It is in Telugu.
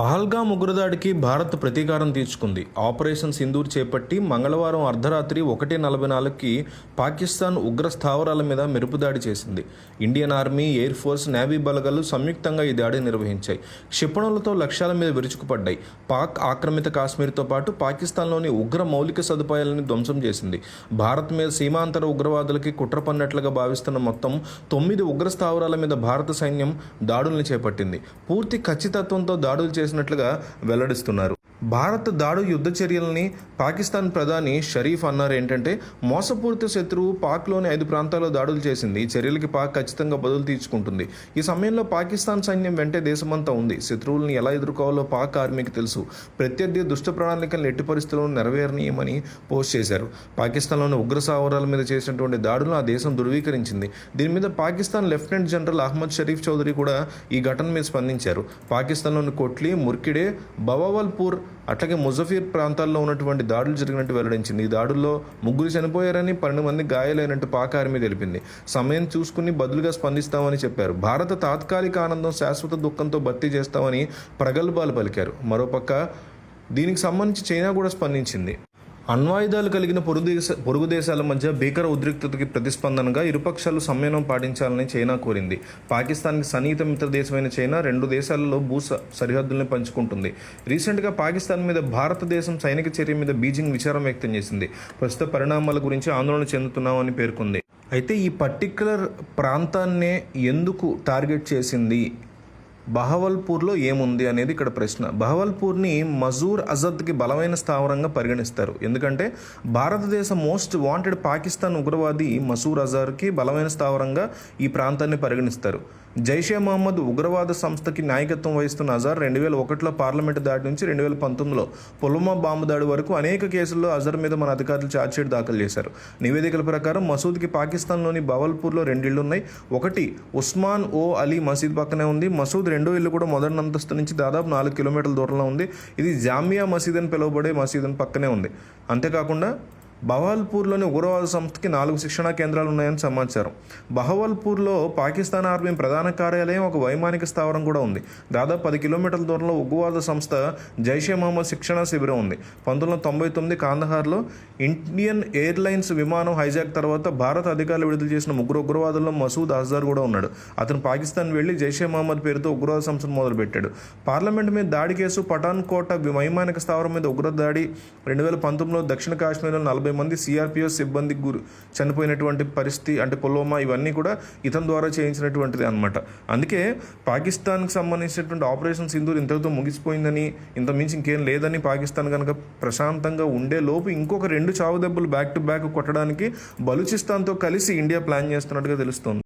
పహల్గా ముగ్గురుదాడికి భారత్ ప్రతీకారం తీర్చుకుంది. ఆపరేషన్ సింధూర్ చేపట్టి మంగళవారం అర్ధరాత్రి ఒకటి నలభై నాలుగుకి పాకిస్తాన్ ఉగ్ర స్థావరాల మీద మెరుపుదాడి చేసింది. Indian army air force navy బలగాలు సంయుక్తంగా ఈ దాడి నిర్వహించాయి. క్షిపణులతో లక్ష్యాల మీద విరుచుకుపడ్డాయి. పాక్ ఆక్రమిత కాశ్మీర్తో పాటు పాకిస్తాన్లోని ఉగ్ర మౌలిక సదుపాయాలను ధ్వంసం చేసింది. భారత్ మీద సీమాంతర ఉగ్రవాదులకి కుట్ర పన్నట్లుగా భావిస్తున్న మొత్తం తొమ్మిది ఉగ్ర స్థావరాల మీద భారత సైన్యం దాడుల్ని చేపట్టింది. పూర్తి ఖచ్చితత్వంతో దాడులు చేసి చేసినట్లుగా వెల్లడిస్తున్నారు. భారత్ దాడు యుద్ధ చర్యలని పాకిస్తాన్ ప్రధాని షరీఫ్ అన్నారు ఏంటంటే మోసపూరిత శత్రువు పాక్లోని ఐదు ప్రాంతాల్లో దాడులు చేసింది. ఈ చర్యలకి పాక్ ఖచ్చితంగా బదులు తీర్చుకుంటుంది. ఈ సమయంలో పాకిస్తాన్ సైన్యం వెంటే దేశమంతా ఉంది. శత్రువులను ఎలా ఎదుర్కోవాలో పాక్ ఆర్మీకి తెలుసు. ప్రత్యర్థి దుష్ట ప్రణాళికలను ఎట్టి పరిస్థితులను నెరవేరనీయమని పోస్ట్ చేశారు. పాకిస్తాన్లోని ఉగ్ర సావరాల మీద చేసినటువంటి దాడులను ఆ దేశం ధృవీకరించింది. దీని మీద పాకిస్తాన్ లెఫ్టినెంట్ జనరల్ అహ్మద్ షరీఫ్ చౌదరి కూడా ఈ ఘటన మీద స్పందించారు. పాకిస్తాన్లోని కొట్లీ ముర్కిడే బవావల్పూర్ అట్లాగే ముజఫీర్ ప్రాంతాల్లో ఉన్నటువంటి దాడులు జరిగినట్టు వెల్లడించింది. ఈ దాడుల్లో ముగ్గురు చనిపోయారని పన్నెండు మంది గాయాలైనట్టు పాక్ ఆర్మీ తెలిపింది. సమయం చూసుకుని బదులుగా స్పందిస్తామని చెప్పారు. భారత తాత్కాలిక ఆనందం శాశ్వత దుఃఖంతో భర్తీ చేస్తామని ప్రగల్భాలు పలికారు. మరోపక్క దీనికి సంబంధించి చైనా కూడా స్పందించింది. అణ్వాయుధాలు కలిగిన పొరుగు దేశ పొరుగు దేశాల మధ్య భీకర ఉద్రిక్తతకి ప్రతిస్పందనగా ఇరుపక్షాలు సంయమనం పాటించాలని చైనా కోరింది. పాకిస్తాన్కి సన్నిహిత మిత్ర దేశమైన చైనా రెండు దేశాలలో భూ స- సరిహద్దుల్ని పంచుకుంటుంది. రీసెంట్గా పాకిస్తాన్ మీద భారతదేశం సైనిక చర్య మీద బీజింగ్ విచారం వ్యక్తం చేసింది. ప్రస్తుత పరిణామాల గురించి ఆందోళన చెందుతున్నామని పేర్కొంది. అయితే ఈ పర్టిక్యులర్ ప్రాంతాన్నే ఎందుకు టార్గెట్ చేసింది? బహవల్పూర్లో ఏముంది అనేది ఇక్కడ ప్రశ్న. బహవల్పూర్ని మజూర్ అజద్కి బలమైన స్థావరంగా పరిగణిస్తారు. ఎందుకంటే భారతదేశ మోస్ట్ వాంటెడ్ పాకిస్తాన్ ఉగ్రవాది మసూర్ అజర్కి బలమైన స్థావరంగా ఈ ప్రాంతాన్ని పరిగణిస్తారు. జైషే మహమ్మద్ ఉగ్రవాద సంస్థకి నాయకత్వం వహిస్తున్న అజార్ రెండు వేల ఒకటిలో పార్లమెంటు దాడి నుంచి రెండు వేల పంతొమ్మిదిలో పుల్వామా బాంబు దాడి వరకు అనేక కేసుల్లో అజర్ మీద మన అధికారులు ఛార్జ్షీట్ దాఖలు చేశారు. నివేదికల ప్రకారం మసూద్కి పాకిస్తాన్లోని బవల్పూర్లో రెండు ఉన్నాయి ఒకటి ఉస్మాన్ ఓ అలీ మసీద్ పక్కనే ఉంది. మసూద్ రెండో ఇల్లు కూడా మొదటి అంతస్తు నుంచి దాదాపు నాలుగు కిలోమీటర్ల దూరంలో ఉంది. ఇది జామియా మసీద్ అని పిలువబడే మసీద్ అని పక్కనే ఉంది. అంతేకాకుండా బహవల్పూర్లోని ఉగ్రవాద సంస్థకి నాలుగు శిక్షణా కేంద్రాలు ఉన్నాయని సమాచారం. బహవల్పూర్లో పాకిస్తాన్ ఆర్మీ ప్రధాన కార్యాలయం ఒక వైమానిక స్థావరం కూడా ఉంది. దాదాపు పది కిలోమీటర్ల దూరంలో ఉగ్రవాద సంస్థ జైషే మహమ్మద్ శిక్షణా శిబిరం ఉంది. పంతొమ్మిది వందల తొంభై తొమ్మిది కాందహార్లో ఇండియన్ ఎయిర్లైన్స్ విమానం హైజాక్ తర్వాత భారత అధికారులు విడుదల చేసిన ముగ్గురు ఉగ్రవాదుల్లో మసూద్ అజార్ కూడా ఉన్నాడు. అతను పాకిస్తాన్ వెళ్ళి జైషే మహమ్మద్ పేరుతో ఉగ్రవాద సంస్థను మొదలుపెట్టాడు. పార్లమెంట్ మీద దాడి కేసు పఠాన్ కోట వైమానిక స్థావరం మీద ఉగ్రదాడి రెండు వేల పంతొమ్మిదిలో దక్షిణ కాశ్మీర్లో నలభై నలభై మంది సిఆర్పిఎఫ్ సిబ్బంది గురి చనిపోయినటువంటి పరిస్థితి అంటే పుల్వామా ఇవన్నీ కూడా ఇతని ద్వారా చేయించినటువంటిది అనమాట అందుకే పాకిస్తాన్కి సంబంధించినటువంటి ఆపరేషన్ సింధూర్ ఇంతటితో ముగిసిపోయిందని ఇంత మించి ఇంకేం లేదని పాకిస్తాన్ కనుక ప్రశాంతంగా ఉండే లోపు ఇంకొక రెండు చావు దెబ్బలు బ్యాక్ టు బ్యాక్ కొట్టడానికి బలూచిస్తాన్తో కలిసి ఇండియా ప్లాన్ చేస్తున్నట్టుగా తెలుస్తోంది.